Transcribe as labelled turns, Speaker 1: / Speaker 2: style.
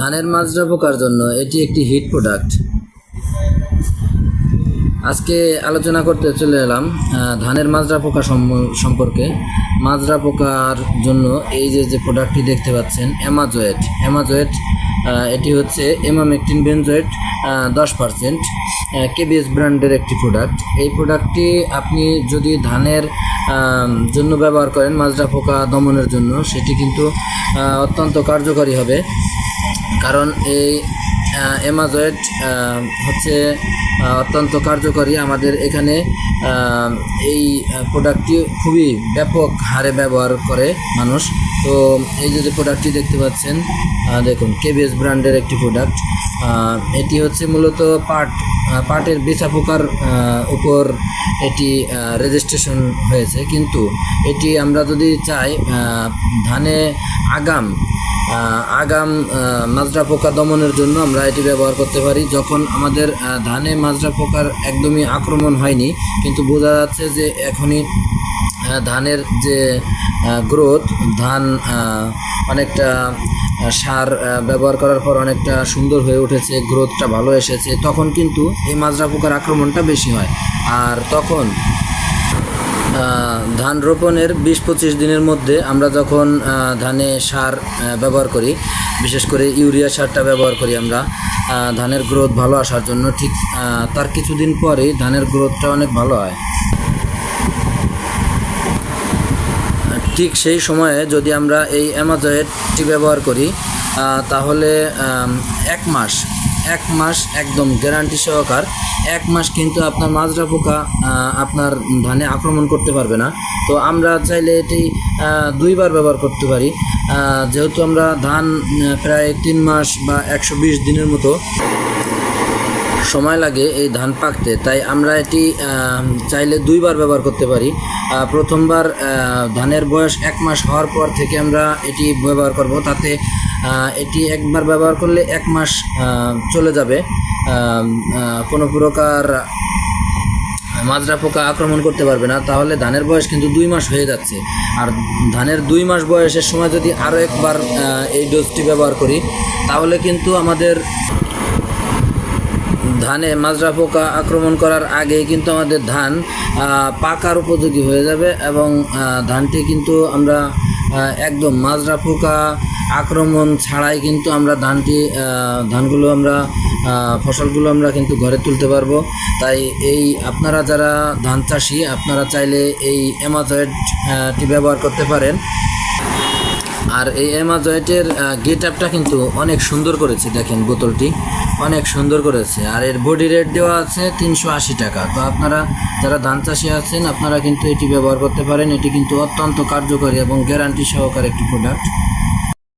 Speaker 1: ধানের মাজরা পোকার জন্য এটি একটি হিট প্রোডাক্ট। আজকে আলোচনা করতে চলে এলাম ধানের মাজরা পোকা সম্পর্কে। মাজরা পোকার জন্য এই যে যে প্রোডাক্টটি দেখতে পাচ্ছেন অ্যামাজয়েট অ্যামাজয়েট এটি হচ্ছে এমামেকটিন বেনজয়েট দশ পারসেন্ট কেবিএস ব্র্যান্ডের একটি প্রোডাক্ট। এই প্রোডাক্টটি আপনি যদি ধানের জন্য ব্যবহার করেন মাজরা পোকা দমনের জন্য, সেটি কিন্তু অত্যন্ত কার্যকরী হবে। কারণ এই অ্যামাজয়েড হচ্ছে অত্যন্ত কার্যকরী। আমাদের এখানে এই প্রোডাক্টটি খুবই ব্যাপক হারে ব্যবহার করে মানুষ। তো এই যে প্রোডাক্টটি দেখতে পাচ্ছেন দেখুন কেবিএস ব্র্যান্ডের একটি প্রোডাক্ট এটি হচ্ছে মূলত পাট পাটের বেচা পোকার উপর এটি রেজিস্ট্রেশন হয়েছে। কিন্তু এটি আমরা যদি চাই ধানে আগাম আগাম মাজরা পোকা দমনের জন্য আমরা এটি ব্যবহার করতে পারি। যখন আমাদের ধানে মাজরা পোকার একদমই আক্রমণ হয়নি, কিন্তু বোঝা যাচ্ছে যে এখনই ধানের যে গ্রোথ, ধান অনেকটা সার ব্যবহার করার পর অনেকটা সুন্দর হয়ে উঠেছে, গ্রোথটা ভালো এসেছে, তখন কিন্তু এই মাজরা পোকার আক্রমণটা বেশি হয়। আর তখন ধান রোপণের বিশ পঁচিশ দিনের মধ্যে আমরা যখন ধানে সার ব্যবহার করি, বিশেষ করে ইউরিয়া সারটা ব্যবহার করি আমরা ধানের গ্রোথ ভালো আসার জন্য, ঠিক তার কিছুদিন পরেই ধানের গ্রোথটা অনেক ভালো হয়। ঠিক সেই সময়ে যদি আমরা এই অ্যামাজয়েটটি ব্যবহার করি তাহলে এক মাস এক মাস একদম গ্যারান্টি সহকার, এক মাস কিন্তু আপনার মাজরা পোকা আপনার ধানে আক্রমণ করতে পারবে না। তো আমরা চাইলে এটি দুইবার ব্যবহার করতে পারি। যেহেতু আমরা ধান প্রায় তিন মাস বা একশো বিশ দিনের মতো সময় লাগে এই ধান পাকতে। তাই আমরা এটি চাইলে দুইবার ব্যবহার করতে পারি। প্রথমবার ধানের বয়স এক মাস হওয়ার পর থেকে আমরা এটি ব্যবহার করব। তাতে এটি একবার ব্যবহার করলে এক মাস চলে যাবে। কোনো প্রকার মাজরা পোকা আক্রমণ করতে পারবে না। তাহলে ধানের বয়স কিন্তু দুই মাস হয়ে যাচ্ছে। আর ধানের দুই মাস বয়সের সময় যদি আরও একবার এই ডোজটি ব্যবহার করি, তাহলে কিন্তু আমাদের ধানে মাজরা পোকা আক্রমণ করার আগে কিন্তু আমাদের ধান পাকার উপযোগী হয়ে যাবে এবং ধানটি কিন্তু আমরা একদম মাজরা পোকা আক্রমণ ছাড়াই কিন্তু আমরা ধানটি ধানগুলো আমরা ফসলগুলো আমরা কিন্তু ঘরে তুলতে পারব। তাই এই আপনারা যারা ধান চাষি, আপনারা চাইলে এই অ্যামাজয়েডটি ব্যবহার করতে পারেন। আর এই অ্যামাজয়েটের গেট আপটা কিন্তু অনেক সুন্দর করেছে, দেখেন বোতলটি। অনেক সুন্দর করেছে। আর এর বডি রেট দেওয়া আছে তিনশো আশি টাকা। তো আপনারা যারা ধান চাষি আছেন, আপনারা কিন্তু এটি ব্যবহার করতে পারেন। এটি কিন্তু অত্যন্ত কার্যকরী এবং গ্যারান্টি সহকারে একটি প্রোডাক্ট